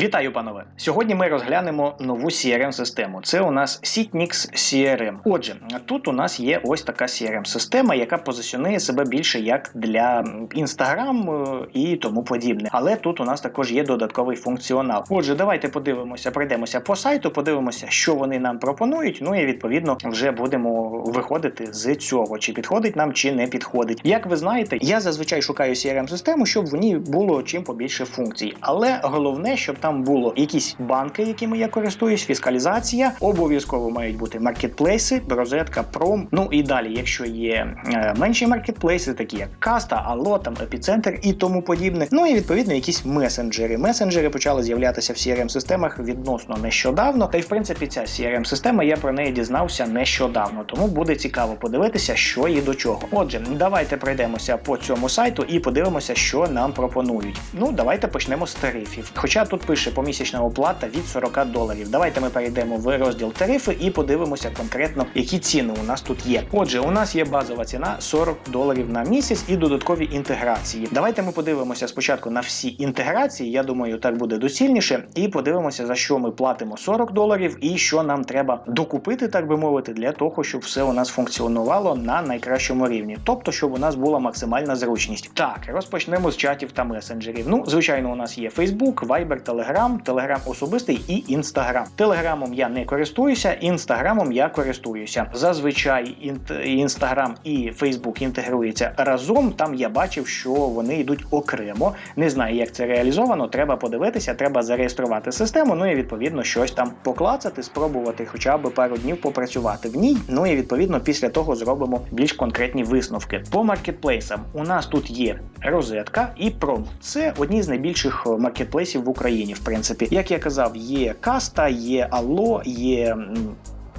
Вітаю, панове! Сьогодні ми розглянемо нову CRM-систему. Це у нас Sitnix CRM. Отже, тут у нас є ось така CRM-система, яка позиціонує себе більше як для Instagram е, і тому подібне. Але тут у нас також є додатковий функціонал. Отже, давайте подивимося, пройдемося по сайту, подивимося, що вони нам пропонують. Ну і відповідно вже будемо виходити з цього, чи підходить нам, чи не підходить. Як ви знаєте, я зазвичай шукаю CRM-систему, щоб в ній було чим побільше функцій. Але головне, щоб там було якісь банки, якими я користуюсь, фіскалізація, обов'язково мають бути маркетплейси, розетка, пром. Ну і далі, якщо є е, менші маркетплейси, такі як Каста, Алло, там епіцентр і тому подібне. Ну і відповідно якісь месенджери. Месенджери почали з'являтися в crm системах відносно нещодавно. Та й в принципі ця crm система я про неї дізнався нещодавно, тому буде цікаво подивитися, що і до чого. Отже, давайте пройдемося по цьому сайту і подивимося, що нам пропонують. Ну давайте почнемо з тарифів. Хоча тут пише помісячна оплата від 40 доларів. Давайте ми перейдемо в розділ тарифи і подивимося конкретно, які ціни у нас тут є. Отже, у нас є базова ціна 40 доларів на місяць і додаткові інтеграції. Давайте ми подивимося спочатку на всі інтеграції. Я думаю, так буде доцільніше. І подивимося, за що ми платимо 40 доларів і що нам треба докупити, так би мовити, для того, щоб все у нас функціонувало на найкращому рівні. Тобто, щоб у нас була максимальна зручність. Так, розпочнемо з чатів та месенджерів. Ну, звичайно, у нас є Facebook, Viber, Telegram, Telegram особистий і Instagram. Телеграмом я не користуюся, інстаграмом я користуюся. Зазвичай Інстаграм і Facebook інтегруються разом. Там я бачив, що вони йдуть окремо. Не знаю, як це реалізовано. Треба подивитися, треба зареєструвати систему. Ну і відповідно щось там поклацати, спробувати, хоча б пару днів попрацювати в ній. Ну і відповідно після того зробимо більш конкретні висновки. По маркетплейсам у нас тут є розетка і пром. Це одні з найбільших маркетплейсів в Україні, в принципі. Як я казав, є каста, є Алло, є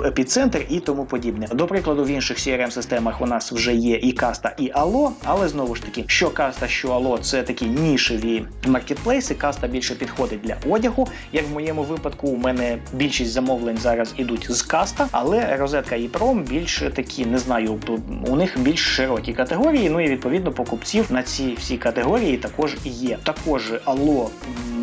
епіцентр і тому подібне. До прикладу, в інших crm системах у нас вже є і каста, і Алло, але знову ж таки, що каста, що Алло, це такі нішеві маркетплейси. Каста більше підходить для одягу. Як в моєму випадку, у мене більшість замовлень зараз ідуть з каста, але розетка і пром більше такі, не знаю, у них більш широкі категорії. Ну і відповідно покупців на ці всі категорії також є. Також Алло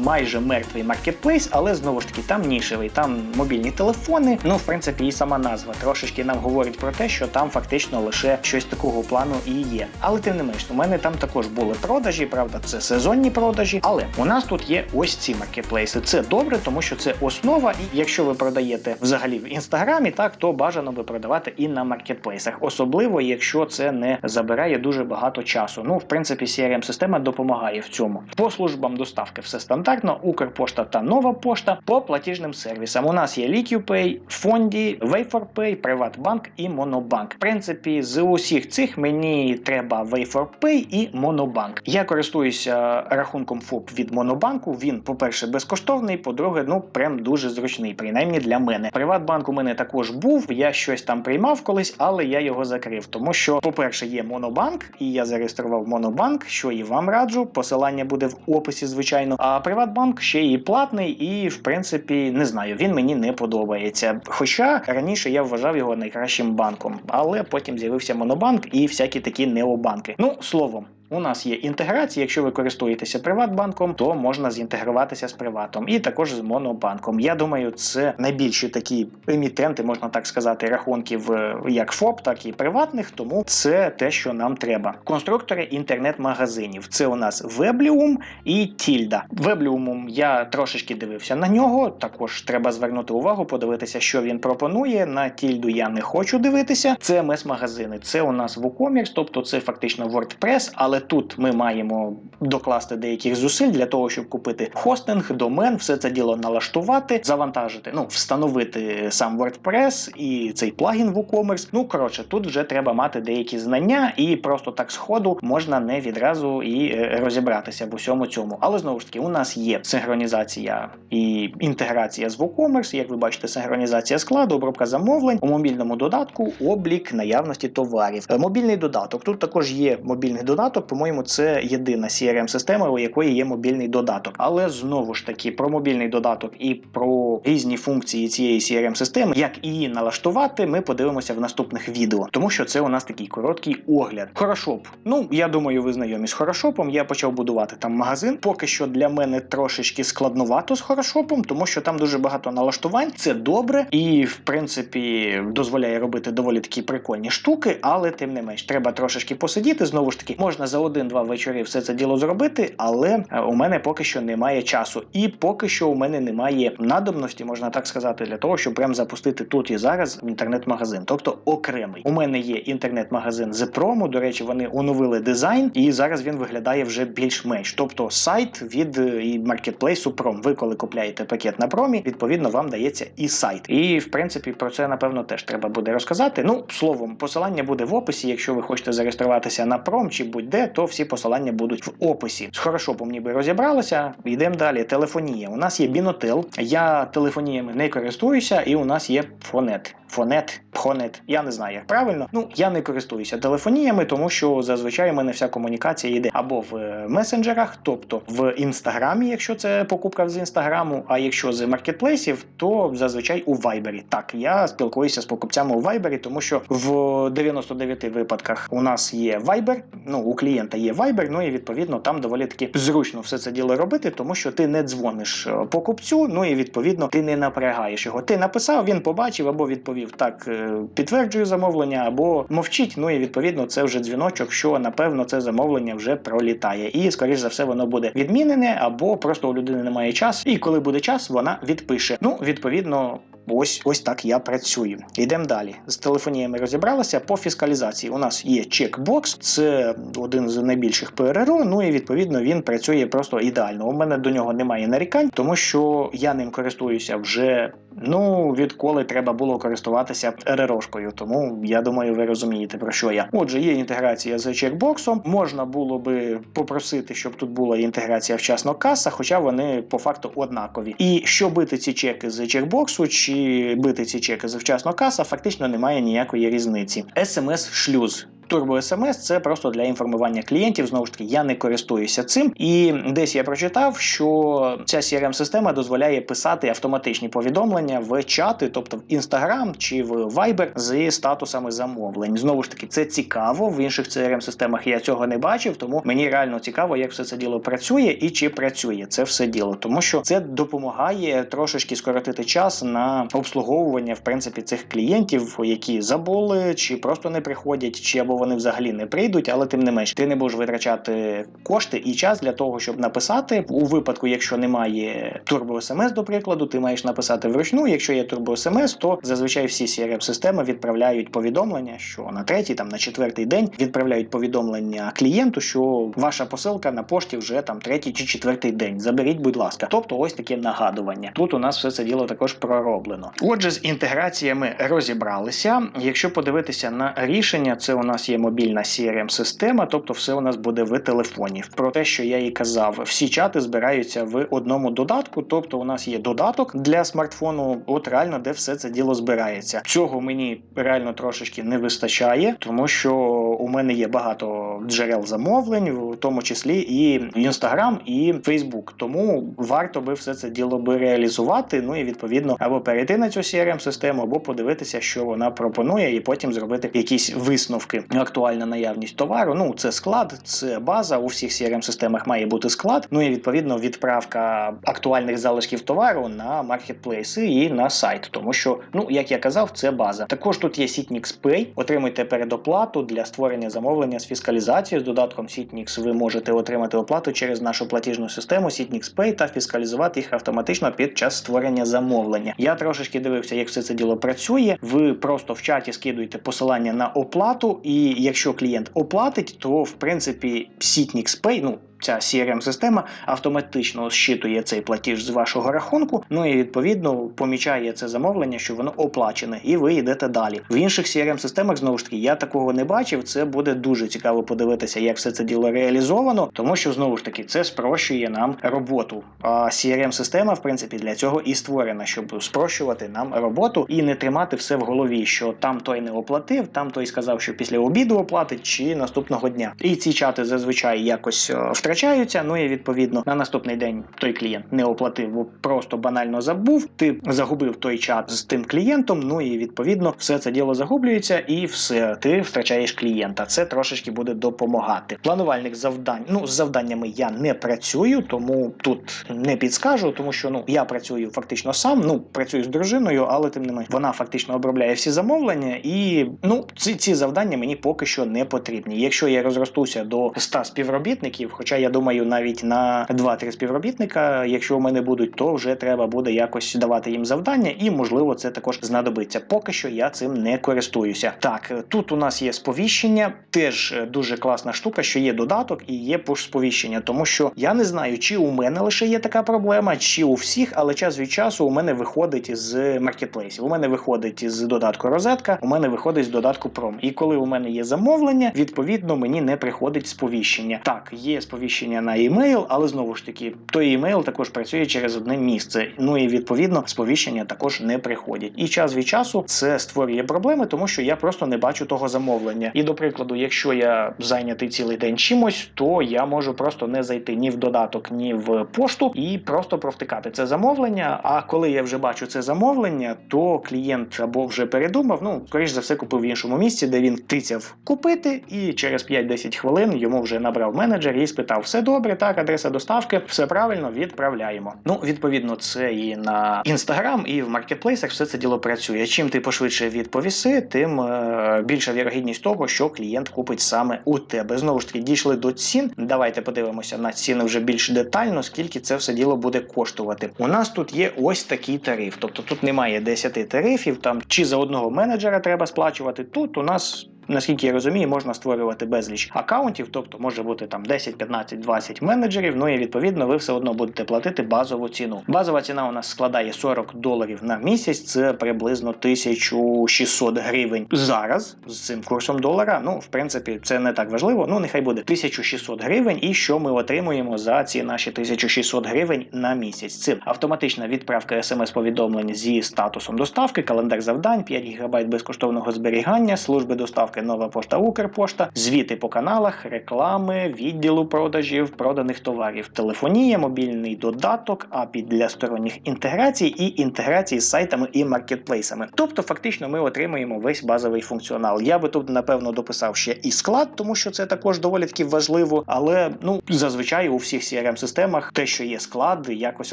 майже мертвий маркетплейс, але знову ж таки там нішевий, там мобільні телефони. Ну, в принципі, і сама назва трошечки нам говорить про те, що там фактично лише щось такого плану і є. Але тим не менш, у мене там також були продажі, правда, це сезонні продажі. Але у нас тут є ось ці маркетплейси. Це добре, тому що це основа. І якщо ви продаєте взагалі в інстаграмі, так то бажано би продавати і на маркетплейсах, особливо якщо це не забирає дуже багато часу. Ну, в принципі, crm система допомагає в цьому. По службам доставки все стандартно стандартно Укрпошта та Нова пошта по платіжним сервісам. У нас є LiquidPay, Фонді, WayForPay, Приватбанк і Монобанк. В принципі, з усіх цих мені треба WayForPay і Монобанк. Я користуюся рахунком ФОП від Монобанку. Він, по-перше, безкоштовний, по-друге, ну прям дуже зручний, принаймні для мене. Приватбанк у мене також був. Я щось там приймав колись, але я його закрив. Тому що, по-перше, є Монобанк, і я зареєстрував Монобанк, що і вам раджу. Посилання буде в описі, звичайно. А Приват Приватбанк ще і платний, і в принципі не знаю, він мені не подобається. Хоча раніше я вважав його найкращим банком, але потім з'явився Монобанк і всякі такі необанки. Ну словом. У нас є інтеграція. Якщо ви користуєтеся Приватбанком, то можна зінтегруватися з Приватом і також з Монобанком. Я думаю, це найбільші такі емітенти, можна так сказати, рахунків як ФОП, так і приватних. Тому це те, що нам треба. Конструктори інтернет-магазинів. Це у нас Weblium і Тільда. Weblium я трошечки дивився на нього. Також треба звернути увагу, подивитися, що він пропонує. На Тільду я не хочу дивитися. Це МС-магазини. Це у нас WooCommerce, тобто це фактично WordPress, але тут ми маємо докласти деяких зусиль для того, щоб купити хостинг, домен, все це діло налаштувати, завантажити, ну встановити сам WordPress і цей плагін WooCommerce. Ну коротше, тут вже треба мати деякі знання, і просто так сходу можна не відразу і е, розібратися в усьому цьому. Але знову ж таки, у нас є синхронізація і інтеграція з WooCommerce, як ви бачите, синхронізація складу, обробка замовлень у мобільному додатку, облік наявності товарів. Е, мобільний додаток. Тут також є мобільний додаток по-моєму, це єдина crm система у якої є мобільний додаток. Але знову ж таки про мобільний додаток і про різні функції цієї crm системи як її налаштувати, ми подивимося в наступних відео, тому що це у нас такий короткий огляд. Хорошоп. Ну я думаю, ви знайомі з хорошопом. Я почав будувати там магазин. Поки що для мене трошечки складновато з хорошопом, тому що там дуже багато налаштувань. Це добре і в принципі дозволяє робити доволі такі прикольні штуки, але тим не менш треба трошечки посидіти. Знову ж таки, можна за один-два вечори все це діло зробити, але е, у мене поки що немає часу, і поки що у мене немає надобності, можна так сказати, для того, щоб прям запустити тут і зараз інтернет-магазин, тобто окремий. У мене є інтернет-магазин з прому. До речі, вони оновили дизайн, і зараз він виглядає вже більш-менш. Тобто сайт від е, маркетплейсу пром. Ви коли купляєте пакет на промі, відповідно вам дається і сайт. І в принципі про це напевно теж треба буде розказати. Ну словом, посилання буде в описі. Якщо ви хочете зареєструватися на пром чи будь-де, то всі посилання будуть в описі. З хорошопом ніби розібралися. Йдемо далі. Телефонія. У нас є бінотел. Я телефоніями не користуюся, і у нас є фонет. Фонет, фонет, я не знаю, як правильно. Ну я не користуюся телефоніями, тому що зазвичай у мене вся комунікація йде або в е, месенджерах, тобто в інстаграмі, якщо це покупка з інстаграму. А якщо з маркетплейсів, то зазвичай у Вайбері. Так, я спілкуюся з покупцями у Вайбері, тому що в 99 випадках у нас є Viber, Ну у клієнта є Viber, ну і відповідно там доволі таки зручно все це діло робити, тому що ти не дзвониш е, покупцю. Ну і відповідно ти не напрягаєш його. Ти написав, він побачив або відповів так, е, підтверджую замовлення, або мовчить. Ну і відповідно це вже дзвіночок, що напевно це замовлення вже пролітає. І скоріш за все воно буде відмінене, або просто у людини немає часу. І коли буде час, вона відпише. Ну відповідно. Ось ось так я працюю. Йдемо далі. З телефоніями розібралися по фіскалізації. У нас є чекбокс, це один з найбільших ПРРО. Ну і відповідно він працює просто ідеально. У мене до нього немає нарікань, тому що я ним користуюся вже ну відколи треба було користуватися РРОшкою. Тому я думаю, ви розумієте про що я. Отже, є інтеграція з чекбоксом. Можна було би попросити, щоб тут була інтеграція вчасно каса, хоча вони по факту однакові. І що бити ці чеки з чекбоксу чи бити ці чеки завчасно каса, фактично немає ніякої різниці. SMS-шлюз. Turbo SMS це просто для інформування клієнтів. Знову ж таки, я не користуюся цим. І десь я прочитав, що ця crm система дозволяє писати автоматичні повідомлення в чати, тобто в Instagram чи в Viber з статусами замовлень. Знову ж таки, це цікаво. В інших crm системах я цього не бачив, тому мені реально цікаво, як все це діло працює і чи працює це все діло, тому що це допомагає трошечки скоротити час на обслуговування в принципі цих клієнтів, які забули, чи просто не приходять, чи або вони взагалі не прийдуть, але тим не менш ти не будеш витрачати кошти і час для того, щоб написати. У випадку, якщо немає турбо смс, до прикладу, ти маєш написати вручну. Якщо є турбо смс, то зазвичай всі crm системи відправляють повідомлення, що на третій, там на четвертий день відправляють повідомлення клієнту, що ваша посилка на пошті вже там третій чи четвертий день. Заберіть, будь ласка. Тобто, ось таке нагадування. Тут у нас все це діло також пророблено. Отже, з інтеграціями розібралися. Якщо подивитися на рішення, це у нас є мобільна crm система тобто все у нас буде в телефоні. Про те, що я і казав, всі чати збираються в одному додатку. Тобто, у нас є додаток для смартфону, от реально, де все це діло збирається. Цього мені реально трошечки не вистачає, тому що у мене є багато джерел замовлень, в тому числі і Instagram, і Facebook. Тому варто би все це діло би реалізувати. Ну і відповідно або перейти на цю crm систему або подивитися, що вона пропонує, і потім зробити якісь висновки актуальна наявність товару. Ну це склад, це база. У всіх crm системах має бути склад. Ну і відповідно відправка актуальних залишків товару на маркетплейси і на сайт, тому що, ну як я казав, це база. Також тут є Sitnix Pay. Отримуйте передоплату для створення замовлення з фіскалізацією. З додатком Sitnix ви можете отримати оплату через нашу платіжну систему Sitnix Pay та фіскалізувати їх автоматично під час створення замовлення. Я трошечки дивився, як все це діло працює. Ви просто в чаті скидуєте посилання на оплату, і якщо клієнт оплатить, то в принципі Sitnix Pay, ну ця crm система автоматично зчитує цей платіж з вашого рахунку. Ну і відповідно помічає це замовлення, що воно оплачене, і ви йдете далі. В інших crm системах знову ж таки я такого не бачив. Це буде дуже цікаво подивитися, як все це діло реалізовано, тому що знову ж таки це спрощує нам роботу. А crm система в принципі для цього і створена, щоб спрощувати нам роботу і не тримати все в голові, що там той не оплатив, там той сказав, що після обіду оплатить чи наступного дня. І ці чати зазвичай якось е, втрачаються. Ну і відповідно на наступний день той клієнт не оплатив, бо просто банально забув. Ти загубив той чат з тим клієнтом. Ну і відповідно все це діло загублюється, і все ти втрачаєш клієнта. Це трошечки буде допомагати. Планувальник завдань. Ну з завданнями я не працюю, тому тут не підскажу, тому що ну я працюю фактично сам. Ну працюю з дружиною, але тим не менш вона фактично обробляє всі замовлення, і ну ці, ці завдання мені поки що не потрібні. Якщо я розростуся до 100 співробітників, хоча я думаю, навіть на 2-3 співробітника, якщо мене будуть, то вже треба буде якось давати їм завдання, і можливо це також знадобиться. Поки що я цим не користуюся. Так, тут у нас є сповіщення, теж дуже класна штука, що є додаток і є пуш-сповіщення, тому що я не знаю, чи у мене лише є така проблема, чи у всіх, але час від часу у мене виходить з маркетплейсів. У мене виходить з додатку розетка, у мене виходить з додатку Пром. І коли у мене є замовлення, відповідно мені не приходить сповіщення. Так, є сповіщення на емейл, але знову ж таки, той емейл також працює через одне місце. Ну і відповідно сповіщення також не приходять. І час від часу це створює проблеми, тому що я просто не бачу того замовлення. І до прикладу, якщо я зайнятий цілий день чимось, то я можу просто не зайти ні в додаток, ні в пошту і просто провтикати це замовлення. А коли я вже бачу це замовлення, то клієнт або вже передумав, ну скоріш за все купив в іншому місці, де він тицяв купити, і через 5-10 хвилин йому вже набрав менеджер і спитав: все добре, так, адреса доставки, все правильно, відправляємо. Ну, відповідно, це і на інстаграм, і в маркетплейсах все це діло працює. Чим ти пошвидше відповіси, тим е, більша вірогідність того, що клієнт купить саме у тебе. Знову ж таки, дійшли до цін. Давайте подивимося на ціни вже більш детально, скільки це все діло буде коштувати. У нас тут є ось такий тариф, тобто тут немає 10 тарифів, там чи за одного менеджера треба сплачувати. Тут у нас Наскільки я розумію, можна створювати безліч акаунтів, тобто може бути там 10, 15, 20 менеджерів. Ну і відповідно ви все одно будете платити базову ціну. Базова ціна у нас складає 40 доларів на місяць, це приблизно 1600 гривень зараз з цим курсом долара. Ну, в принципі, це не так важливо. Ну, нехай буде 1600 гривень. І що ми отримуємо за ці наші 1600 гривень на місяць? Це автоматична відправка смс-повідомлень зі статусом доставки, календар завдань, 5 ГБ безкоштовного зберігання, служби доставки доставки Нова пошта Укрпошта, звіти по каналах, реклами, відділу продажів, проданих товарів, телефонія, мобільний додаток, API для сторонніх інтеграцій і інтеграції з сайтами і маркетплейсами. Тобто, фактично, ми отримуємо весь базовий функціонал. Я би тут напевно дописав ще і склад, тому що це також доволі таки важливо. Але ну зазвичай у всіх crm системах те, що є склад, якось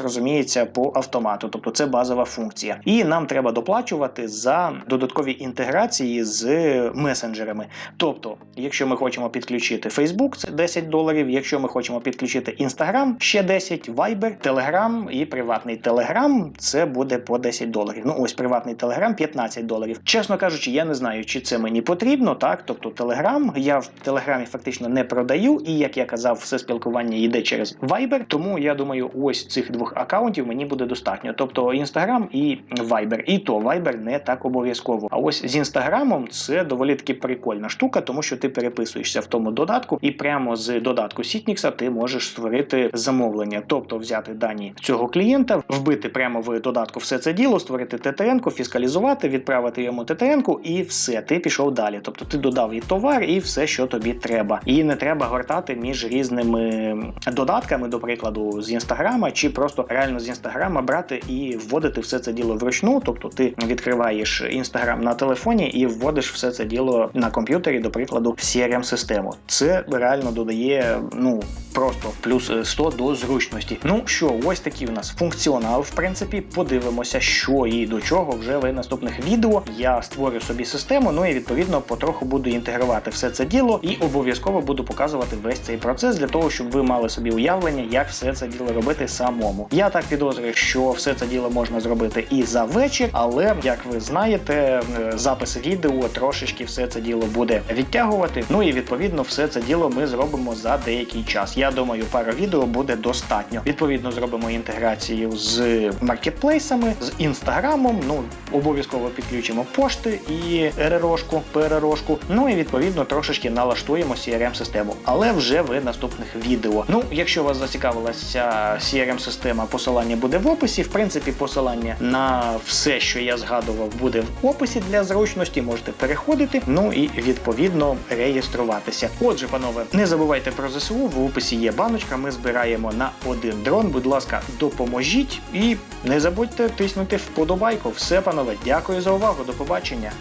розуміється по автомату, тобто це базова функція. І нам треба доплачувати за додаткові інтеграції з месенджерами месенджерами. Тобто, якщо ми хочемо підключити Facebook, це 10 доларів. Якщо ми хочемо підключити Instagram, ще 10, Viber, Telegram і приватний Telegram, це буде по 10 доларів. Ну ось приватний Telegram 15 доларів. Чесно кажучи, я не знаю, чи це мені потрібно. Так, тобто Telegram, я в Телеграмі фактично не продаю, і як я казав, все спілкування йде через Viber. Тому я думаю, ось цих двох акаунтів мені буде достатньо. Тобто Instagram і Viber. І то Viber не так обов'язково. А ось з Інстаграмом це доволі таки прикольна штука, тому що ти переписуєшся в тому додатку, і прямо з додатку Сітнікса ти можеш створити замовлення, тобто взяти дані цього клієнта, вбити прямо в додатку все це діло, створити ТТН, фіскалізувати, відправити йому ТТН, і все, ти пішов далі. Тобто ти додав і товар, і все, що тобі треба. І не треба гортати між різними додатками, до прикладу, з інстаграма, чи просто реально з інстаграма брати і вводити все це діло вручну. Тобто ти відкриваєш інстаграм на телефоні і вводиш все це діло на комп'ютері, до прикладу, crm систему Це реально додає ну просто плюс 100 до зручності. Ну що, ось такий у нас функціонал. В принципі, подивимося, що і до чого вже в наступних відео. Я створю собі систему, ну і відповідно потроху буду інтегрувати все це діло і обов'язково буду показувати весь цей процес для того, щоб ви мали собі уявлення, як все це діло робити самому. Я так підозрюю, що все це діло можна зробити і за вечір, але як ви знаєте, запис відео трошечки все це це діло буде відтягувати. Ну і відповідно все це діло ми зробимо за деякий час. Я думаю, пара відео буде достатньо. Відповідно, зробимо інтеграцію з маркетплейсами, з інстаграмом. Ну обов'язково підключимо пошти і РРОшку, ПРРОшку. Ну і відповідно трошечки налаштуємо crm систему але вже в наступних відео. Ну, якщо вас зацікавила ця crm система посилання буде в описі. В принципі, посилання на все, що я згадував, буде в описі для зручності. Можете переходити. Ну і відповідно реєструватися. Отже, панове, не забувайте про ЗСУ. В описі є баночка. Ми збираємо на один дрон. Будь ласка, допоможіть і не забудьте тиснути вподобайку. Все, панове, дякую за увагу. До побачення.